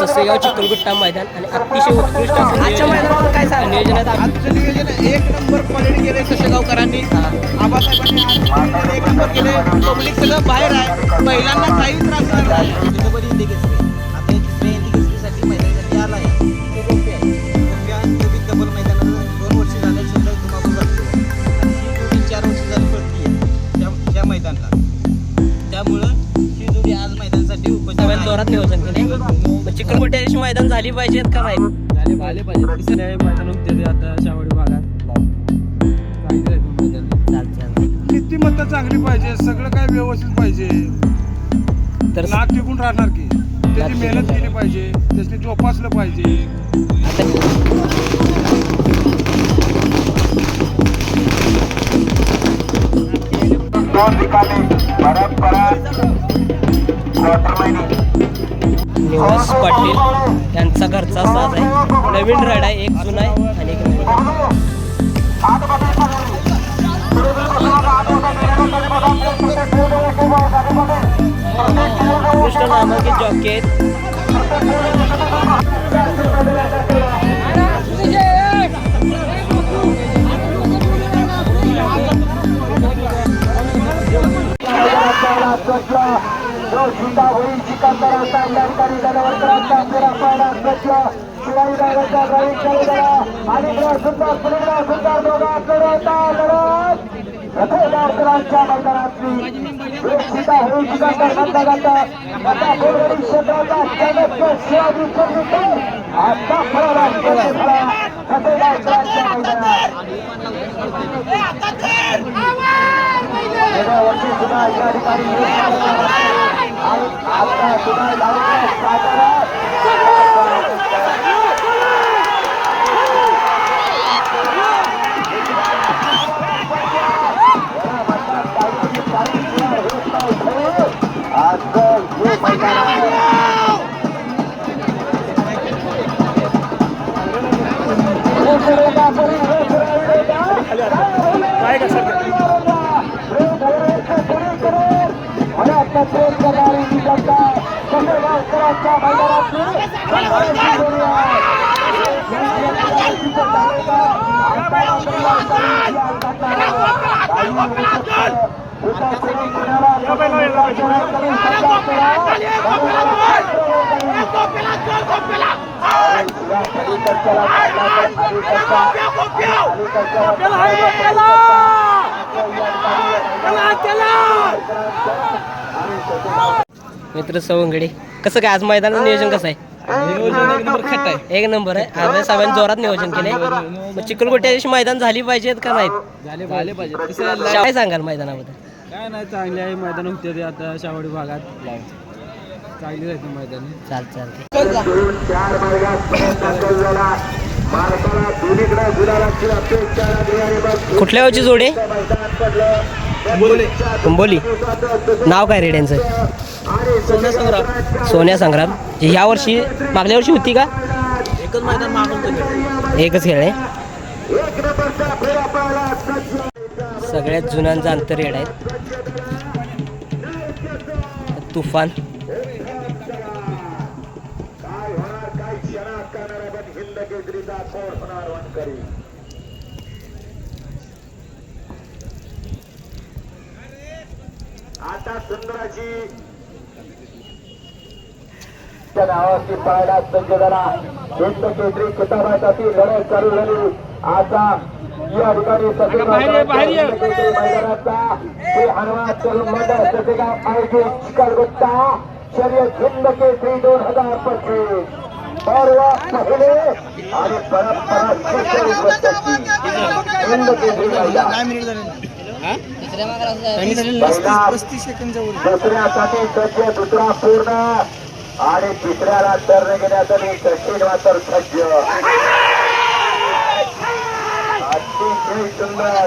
ससेगाव चिखलगुट्टा मैदान आणि अतिशय उत्कृष्ट असं आजच्या मैदानावर काय सांगा नियोजनात आप- आजचं नियोजन एक नंबर क्वालिटी केले सशेगावकरांनी आबासाहेबांनी आज एक नंबर केले पब्लिक सगळं बाहेर आहे. महिलांना काही त्रास नाही. झाला. छत्रपती हिंदी केसरी. आता हे तिसऱ्या हिंदी केसरीसाठी मैदानासाठी आला आहे. तो गोप्य आहे? गोप्य आणि नवीन डबल मैदानात दोन वर्ष झाले शिल्लक धुमाकूळ करतो आणि ही जोडी चार वर्ष झाली पळती आहे त्या त्या मैदानाला. त्यामुळं ही जोडी आज मैदानासाठी सगळ्यात उपचार जोरात नियोजन केले मैदान झाली पाहिजेत का नाही झाले आले पाहिजे. तिसऱ्या मैदान होते आता शावडी भागात. नीतिमत्ता चांगली पाहिजे? सगळं काय व्यवस्थित पाहिजे? तर नाक टिकून राहणार की? त्याची मेहनत. केली पाहिजे. त्याची जोपासलं पाहिजे. निवास पाटील यांचा घरचा साज आहे. नवीन रड आहे एक जुना आहे आणि एक नवीन. कृष्ण नामांकित जॉकी आहेत. सुद्धा होईल सिकंदर असता या ठिकाणी जनावरकरांचा आपल्याला पाहायला असल्याच्या शिवाजी नगरच्या गावी खेळ झाला आणि सुंदर पुरेला सुंदर दोघात लढवता लढत रथेदारकरांच्या मैदानातली या ठिकाणी เอาเอาได้ได้เอาได้ मित्र सवंगडे कसं काय आज मैदानाचं नियोजन कसं आहे? एक नंबर आहे. एक नंबर आहे. आज सगळ्यांनी जोरात नियोजन केलंय. मग चिखलगुट्ट्या दिवशी मैदान झाली पाहिजेत का नाहीत? झाले झाले पाहिजे कसं काय सांगाल मैदानाबद्दल? काय नाही चांगले आहे. मैदान होते ते आता शावडी भागात. चांगली आहेत मैदान. चाल चालते कुठल्या गावची जोडे? कुंबोली नाव काय रेड्यांचं सोन्या संग्राम. सोन्या संग्राम. ह्या वर्षी मागल्या वर्षी होती का? एकच मैदान मागून एकच खेळ आहे. सगळ्यात जुन्यांचा अंतर रेड आहेत. तुफान. आता सुंदराची त्या नावाची पाळण्यात सज्ज झाला. हिंद केसरी किताबासाठी लढाई चालू झाली. आता या ठिकाणी सगळे मैदानाचा ते हनुमान तरुण मंडळ ससेगाव पाहिजे चिकलगुट्टा शर्यत हिंद केसरी दोन हजार पंचवीस. पहिले आणि हिंद केसरी मैदान. पस्तीस सेकंद दुसऱ्यासाठी सज्ज दुसरा पूर्ण आणि तिसऱ्याला टर्न घेण्यासाठी सचिन मात्र सज्ज. अतिशय सुंदर.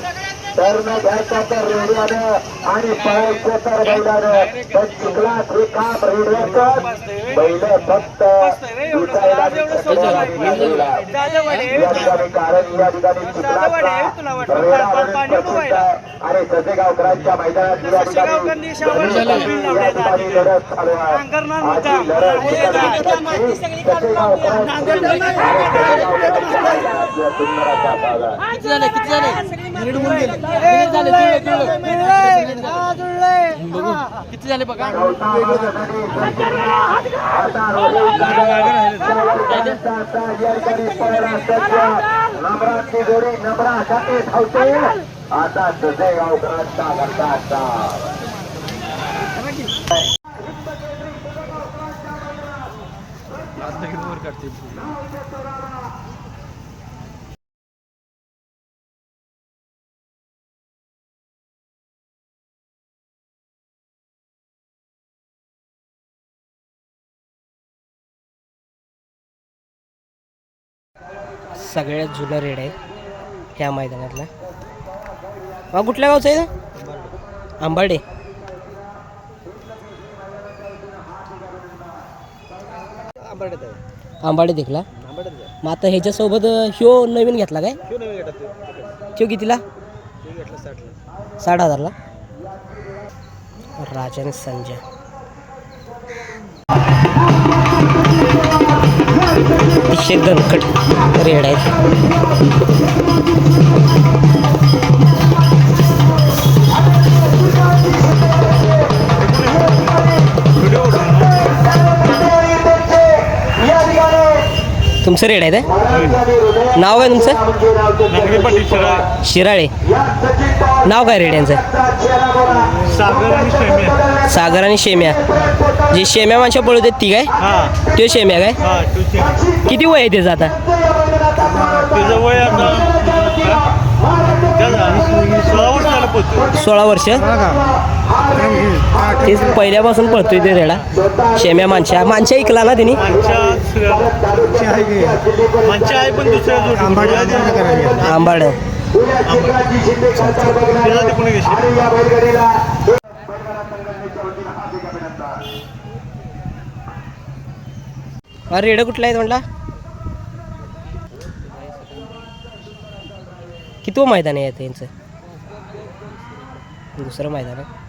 टर्न घ्यायचा तर रेडिओनं आणि पळायचं तर बैलानं पण चिखलात हे काम रेडिओचं. बैल फक्त कारण या ठिकाणी चिखलाचा रेडा. आणि ससेगावकरांच्या मैदानात लढत चालू. किती झाले बघा नम्राची जोडी नम्रासाठी धावते आता गाव गावकरांचा घरचा आता किती वर सगळ्यात जुनं रेड आहे ह्या मैदानातला. हा कुठल्या गावचं आहे ना आंबाडे आंबाडे देखला. मग आता ह्याच्यासोबत ह्यो नवीन घेतला काय? ह्यो कितीला? साठ हजारला. राजन संजय. अतिशय गणकट रेड आहेत. तुमचं रेड आहे ते? नाव काय तुमचं? शिराळे. नाव काय रेड यांचं? सागर आणि शेम्या. जे शेम्या माणसं पळवतात ती काय? तो शेम्या काय? किती वय आहे त्याचं आता त्याचं वय आता सोळा वर्ष झालं पोहोचतो सोळा वर्ष. तेच पहिल्यापासून पळतोय ते रेडा. शेम्या माणशा माणशा ऐकला ना जोडी आंबाड हा रेडा कुठला आहे म्हणला? किती मैदान आहे त्यांचं? दुसरं मैदान आहे.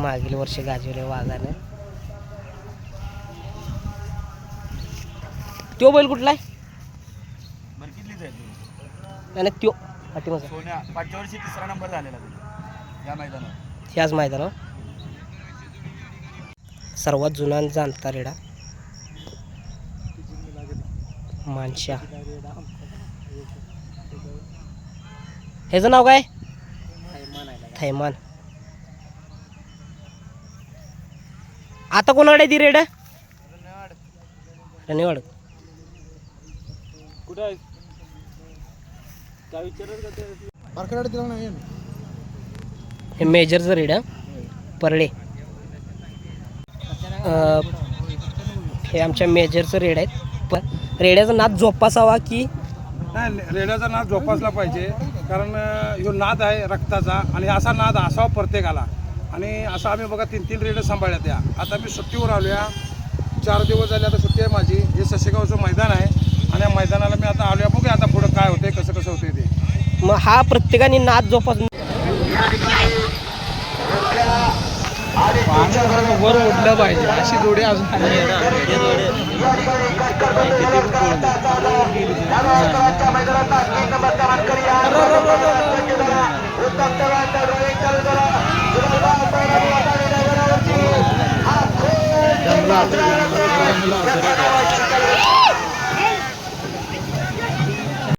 मागील वर्षी गाजवले वाघाने. त्यो बैल कुठला आहे? नाही नाही, त्यो. पाठीमागचा. सोन्या पाचव्या वर्षी तिसरा नंबर झालेला त्याचा या मैदानात ह्याच मैदान सर्वात जुना आणि जाणता रेडा. मानशा. ह्याचं नाव काय? थैमान. आता कोणाकडे ती रेड? कुठं काय ते हे मेजरचं रेड परडे अं, हे आमच्या मेजरचं रेड आहेत. पण रेड्याचा नाद जोपासावा की नाही रेड्याचा नाद जोपासला पाहिजे. कारण ह्यो नाद आहे रक्ताचा आणि असा नाद असावा प्रत्येकाला. आणि असं आम्ही बघा तीन तीन रेडं सांभाळल्या त्या आता मी सुट्टीवर आलो या चार दिवस झाले आता सुट्टी आहे माझी. हे ससेगावचं मैदान आहे आणि या मैदानाला मी आता आलो बघूया आता पुढं काय होते कसं कसं होते ते. मग हा प्रत्येकाने नाद जोपासून वर उडलं पाहिजे. अशी जोडी अजून